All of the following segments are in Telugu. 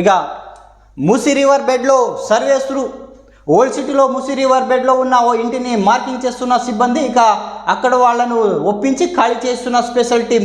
ఇక మూసీ రివర్ బెడ్లో సర్వేస్తులు ఓల్డ్ సిటీలో మూసీ రివర్ బెడ్లో ఉన్న ఓ ఇంటిని మార్కింగ్ చేస్తున్న సిబ్బంది ఇక అక్కడ వాళ్ళను ఒప్పించి ఖాళీ చేస్తున్న స్పెషల్ టీం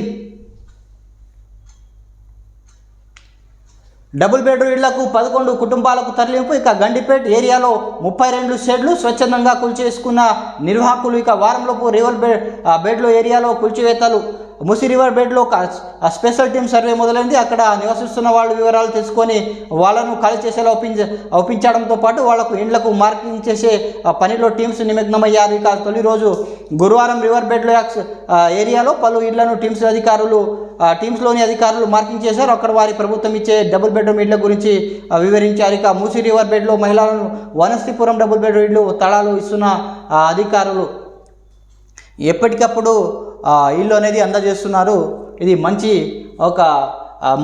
డబుల్ బెడ్రూమ్ ఇళ్ళకు పదకొండు కుటుంబాలకు తరలింపు ఇక గండిపేట్ ఏరియాలో ముప్పై రెండు షెడ్లు స్వచ్ఛందంగా కూల్చేసుకున్న నిర్వాహకులు ఇక వారంలోపు రివర్ బెడ్ బెడ్లు బెడ్లో ఏరియాలో కూల్చివేతలు. ముసి రివర్ బెడ్లో ఒక స్పెషల్ టీం సర్వే మొదలైంది. అక్కడ నివసిస్తున్న వాళ్ళ వివరాలు తెలుసుకొని వాళ్ళను ఖాళీ చేసేలా ఒప్పించ ఒప్పించడంతో పాటు వాళ్ళకు ఇండ్లకు మార్కింగ్ చేసే పనిలో టీమ్స్ నిమగ్నమయ్యారు. ఇక తొలి రోజు గురువారం రివర్ బెడ్లో యాక్స్- ఏరియాలో పలు ఇళ్ళను టీమ్స్ అధికారులు టీమ్స్లోని అధికారులు మార్కింగ్ చేశారు. అక్కడ వారి ప్రభుత్వం ఇచ్చే డబుల్ బెడ్రూమ్ ఇళ్ళ గురించి వివరించారు. ఇక మూసి రివర్ బెడ్లో మహిళలను వనస్థిపురం డబుల్ బెడ్రూమ్ ఇళ్ళు తళాలు ఇస్తున్న అధికారులు. ఎప్పటికప్పుడు ఇల్లు అనేది అందజేస్తున్నారు. ఇది మంచి ఒక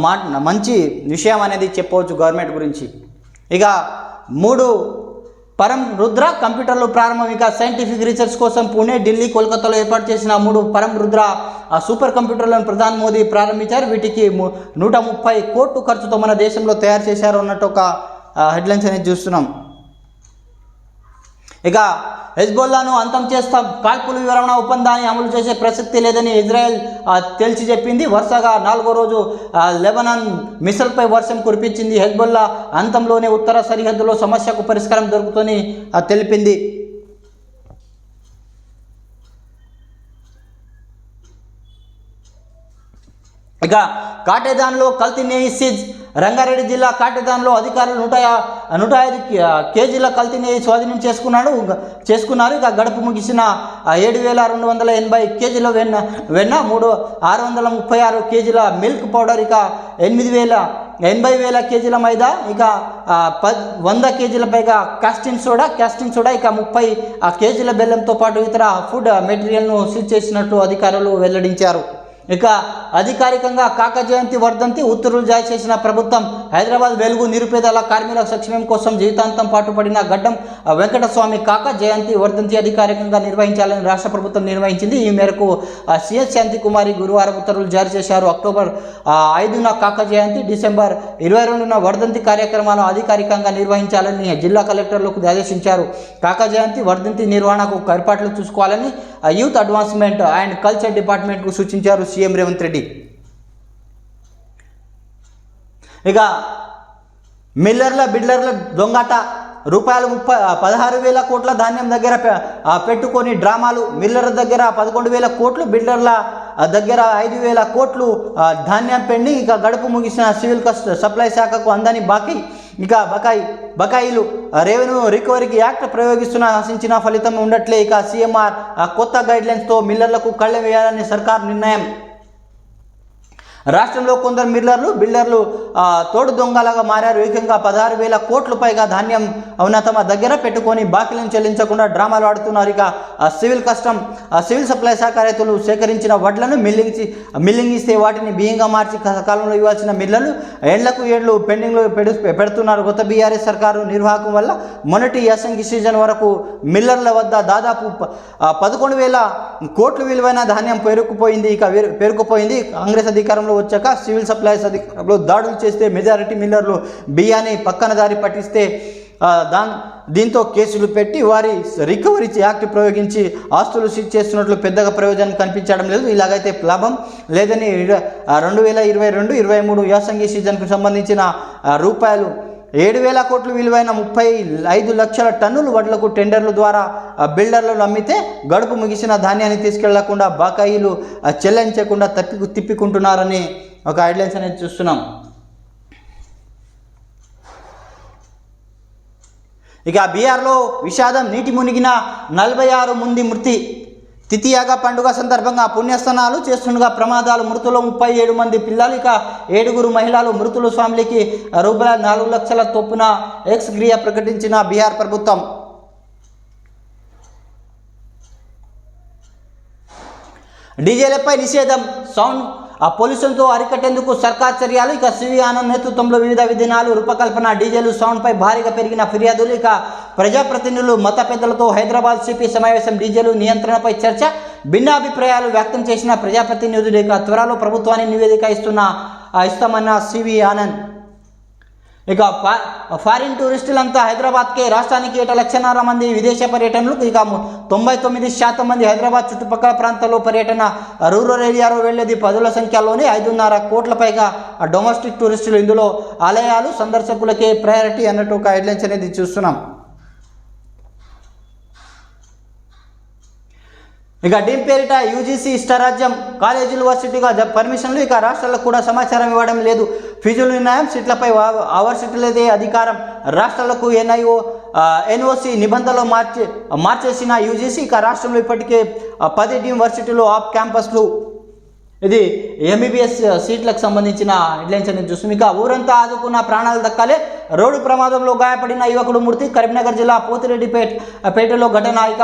మాట మా మంచి విషయం అనేది చెప్పవచ్చు గవర్నమెంట్ గురించి. ఇక మూడు పరం రుద్ర కంప్యూటర్లు ప్రారంభం. ఇక సైంటిఫిక్ రీసెర్చ్ కోసం పూణే ఢిల్లీ కోల్కతాలో ఏర్పాటు చేసిన మూడు పరం రుద్ర సూపర్ కంప్యూటర్లను ప్రధాని మోదీ ప్రారంభించారు. వీటికి నూట ముప్పై కోట్లు ఖర్చుతో మన దేశంలో తయారు చేశారు అన్నట్టు ఒక హెడ్లైన్స్ అనేది చూస్తున్నాం. ఇక హెజ్బొల్లాను అంతం చేస్తాం. కాల్పుల వివరణ ఒప్పందాన్ని అమలు చేసే ప్రసక్తి లేదని ఇజ్రాయెల్ తేల్చి చెప్పింది. వరుసగా నాలుగో రోజు లెబనాన్ మిసల్పై వర్షం కురిపించింది. హెజ్బొల్లా అంతంలోనే ఉత్తర సరిహద్దులో సమస్యకు పరిష్కారం దొరుకుతుందని తెలిపింది. ఇక కాటేదాన్లో కల్తీ నేయిసిజ్ రంగారెడ్డి జిల్లా కాటేదాన్లో అధికారులు నూట నూట ఐదు కేజీల కల్తీని స్వాధీనం చేసుకున్నాడు. చేసుకున్నారు. ఇక గడుపు ముగిసిన ఏడు వేల రెండు వందల ఎనభై కేజీల వెన్న వెన్న మూడు ఆరు వందల ముప్పై ఆరు కేజీల మిల్క్ పౌడర్ ఇక ఎనిమిది వేల ఎనభై వేల కేజీల మైదా ఇక ఆ, పద్ వంద కేజీల పైగా కాస్టింగ్ సోడా కాస్టింగ్ సోడా ఇక ముప్పై ఆ కేజీల బెల్లంతో పాటు ఇతర ఫుడ్ మెటీరియల్ను సీజ్ చేసినట్టు అధికారులు వెల్లడించారు. ఇక అధికారికంగా కాక జయంతి వర్ధంతి ఉత్తర్వులు జారీ చేసిన ప్రభుత్వం హైదరాబాద్ వెలుగు నిరుపేదల కార్మికుల సంక్షేమం కోసం జీవితాంతం పాటుపడిన గడ్డం వెంకటస్వామి కాక జయంతి వర్ధంతి అధికారికంగా నిర్వహించాలని రాష్ట్ర ప్రభుత్వం నిర్వహించింది. ఈ మేరకు సిఎస్ శాంతి కుమారి గురువారం ఉత్తర్వులు జారీ చేశారు. అక్టోబర్ ఐదున కాక జయంతి డిసెంబర్ ఇరవై రెండున వర్ధంతి కార్యక్రమాలను అధికారికంగా నిర్వహించాలని జిల్లా కలెక్టర్లకు ఆదేశించారు. కాక జయంతి వర్ధంతి నిర్వహణకు ఏర్పాట్లు చూసుకోవాలని యూత్ అడ్వాన్స్మెంట్ అండ్ కల్చర్ డిపార్ట్మెంట్కు సూచించారు సీఎం రేవంత్ రెడ్డి. ఇక మిల్లర్ల బిడ్లర్ల దొంగట రూపాయలు ముప్పై పదహారు వేల కోట్ల ధాన్యం దగ్గర పెట్టుకొని డ్రామాలు మిల్లర్ల దగ్గర పదకొండు వేల కోట్లు బిల్డర్ల దగ్గర ఐదు వేల కోట్లు ధాన్యం పెండి ఇక గడుపు ముగిసిన సివిల్ సప్లై శాఖకు అందని బాకీ. ఇక బకాయి బకాయిలు రెవెన్యూ రికవరీకి యాక్ట్ ప్రయోగిస్తున్న ఆశించిన ఫలితం ఉండట్లే. ఇక సీఎంఆర్ కొత్త గైడ్లైన్స్తో మిల్లర్లకు కళ్ళె వేయాలని సర్కార్ నిర్ణయం. రాష్ట్రంలో కొందరు మిల్లర్లు బిల్డర్లు తోడు దొంగలుగా మారారు. ఏకంగా పదహారు వేల కోట్ల పైగా ధాన్యం అవున తమ దగ్గర పెట్టుకొని బాకీలను చెల్లించకుండా డ్రామాలు ఆడుతున్నారు. ఇక సివిల్ కస్టమ్ సివిల్ సప్లై శాఖ రైతులు సేకరించిన వడ్లను మిల్లింగ్ మిల్లింగ్ ఇస్తే వాటిని బియ్యంగా మార్చి సకాలంలో ఇవ్వాల్సిన మిల్లర్లు ఏండ్లకు ఏళ్ళు పెండింగ్లో పెడు పెడుతున్నారు. కొత్త బీఆర్ఎస్ సర్కారు నిర్వాహకం వల్ల మొన్నటి యాసంగి సీజన్ వరకు మిల్లర్ల వద్ద దాదాపు పదకొండు వేల కోట్ల విలువైన ధాన్యం పేరుకుపోయింది ఇక పేరుకుపోయింది కాంగ్రెస్ అధికారంలో వచ్చాక సివిల్ సప్లైస్ అధికారంలో దాడులు చేస్తే మెజారిటీ మిల్లర్లు బియ్యాన్ని పక్కన దారి పట్టిస్తే దా దాన్ దీంతో కేసులు పెట్టి వారి రికవరీ యాక్ట్ ప్రయోగించి ఆస్తులు సీజ్ చేస్తున్నట్లు పెద్దగా ప్రయోజనం కనిపించడం లేదు. ఇలాగైతే లాభం లేదని రెండు వేల ఇరవై రెండు ఇరవై మూడు యాసంగి సీజన్కు సంబంధించిన రూపాయలు ఏడు వేల కోట్లు విలువైన ముప్పై ఐదు లక్షల టన్నులు వడ్లకు టెండర్ల ద్వారా ఆ, బిల్డర్లను అమ్మితే గడుపు ముగిసిన ధాన్యాన్ని తీసుకెళ్ళకుండా బకాయిలు చెల్లించకుండా తప్పి తిప్పికుంటున్నారని ఒక హెడ్లైన్స్ అనేది చూస్తున్నాం. ఇక బీహార్లో విషాదం నీటి మునిగిన నలభై ఆరు మంది మృతి. తితియాగ పండుగ సందర్భంగా పుణ్యస్నానాలు చేస్తుండగా ప్రమాదాలు. మృతులు ముప్పై ఏడు మంది పిల్లలు. ఇక ఏడుగురు మహిళలు మృతులు ఫ్యామిలీకి రూపాయల నాలుగు లక్షల చొప్పున ఎక్స్ గ్రియ ప్రకటించిన బీహార్ ప్రభుత్వం. డీజేలపై నిషేధం. సౌండ్ ఆ పొల్యూషన్తో అరికట్టేందుకు సర్కార్ చర్యలు? ఇక సివి ఆనంద్ నేతృత్వంలో వివిధ విధానాలు రూపకల్పన డీజేలు సౌండ్పై భారీగా పెరిగిన ఫిర్యాదులు. ఇక ప్రజాప్రతినిధులు మత పెద్దలతో హైదరాబాద్ సిపి సమావేశం డీజేలు నియంత్రణపై చర్చ. భిన్నాభిప్రాయాలు వ్యక్తం చేసిన ప్రజాప్రతినిధులు ఇక త్వరలో ప్రభుత్వాన్ని నివేదిక ఇస్తున్న ఆ, ఇస్తామన్న సివి ఆనంద్. ఇక ఫా- ఫారిన్ టూరిస్టులంతా హైదరాబాద్కే రాష్ట్రానికి ఏటా లక్షన్నర మంది విదేశ పర్యటనలు ఇక తొంభై తొమ్మిది శాతం మంది హైదరాబాద్ చుట్టుపక్కల ప్రాంతాల్లో పర్యటన రూరల్ ఏరియాలో వెళ్ళేది పదుల సంఖ్యలోనే ఐదున్నర కోట్ల పైగా డొమెస్టిక్ టూరిస్టులు ఇందులో ఆలయాలు సందర్శకులకే ప్రయారిటీ అన్నట్టు ఒక హెడ్లైన్స్ అనేది చూస్తున్నాం. ఇక డీన్ పేరిట యూజీసీ ఇష్టరాజ్యం కాలేజీలు వర్సిటీగా పర్మిషన్లు ఇక రాష్ట్రాలకు కూడా సమాచారం ఇవ్వడం లేదు. ఫీజుల నిర్ణయం సీట్లపై అవర్సిటీలదే అధికారం. రాష్ట్రాలకు ఎన్ఐఓ ఎన్ఓసి నిబంధనలు మార్చి మార్చేసిన యూజీసీ ఇక రాష్ట్రంలో ఇప్పటికే పది డీమ్ వర్సిటీలు ఆఫ్ క్యాంపస్లు. ఇది ఎంబీబీఎస్ సీట్లకు సంబంధించిన హెడ్లైన్స్ అనేది చూస్తుంది ఇక ఊరంతా ఆదుకున్న ప్రాణాలు దక్కాలే. రోడ్డు ప్రమాదంలో గాయపడిన యువకుడు మృతి. కరీంనగర్ జిల్లా పోతిరెడ్డిపేట పేటలో ఘటన. ఇక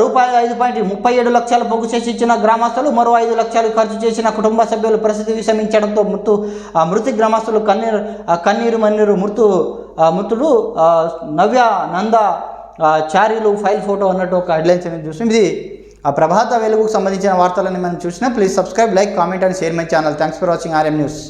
రూపాయలు ఐదు పాయింట్ ముప్పై ఏడు లక్షలు పొగు చేసి ఇచ్చిన గ్రామస్తులు మరో ఐదు లక్షలు ఖర్చు చేసిన కుటుంబ సభ్యులు పరిస్థితి విషమించడంతో మృతు మృతి గ్రామస్తులు కన్నీరు కన్నీరు మన్నీరు మృతు మృతుడు నవ్య నంద చారీలు ఫైల్ ఫోటో అన్నట్టు ఒక హెడ్లైన్స్ అనేది చూసి ఇది ఆ ప్రభాత వెలుగుకు సంబంధించిన వార్తలని మనం చూసినా please subscribe like comment and share my channel thanks for watching RM news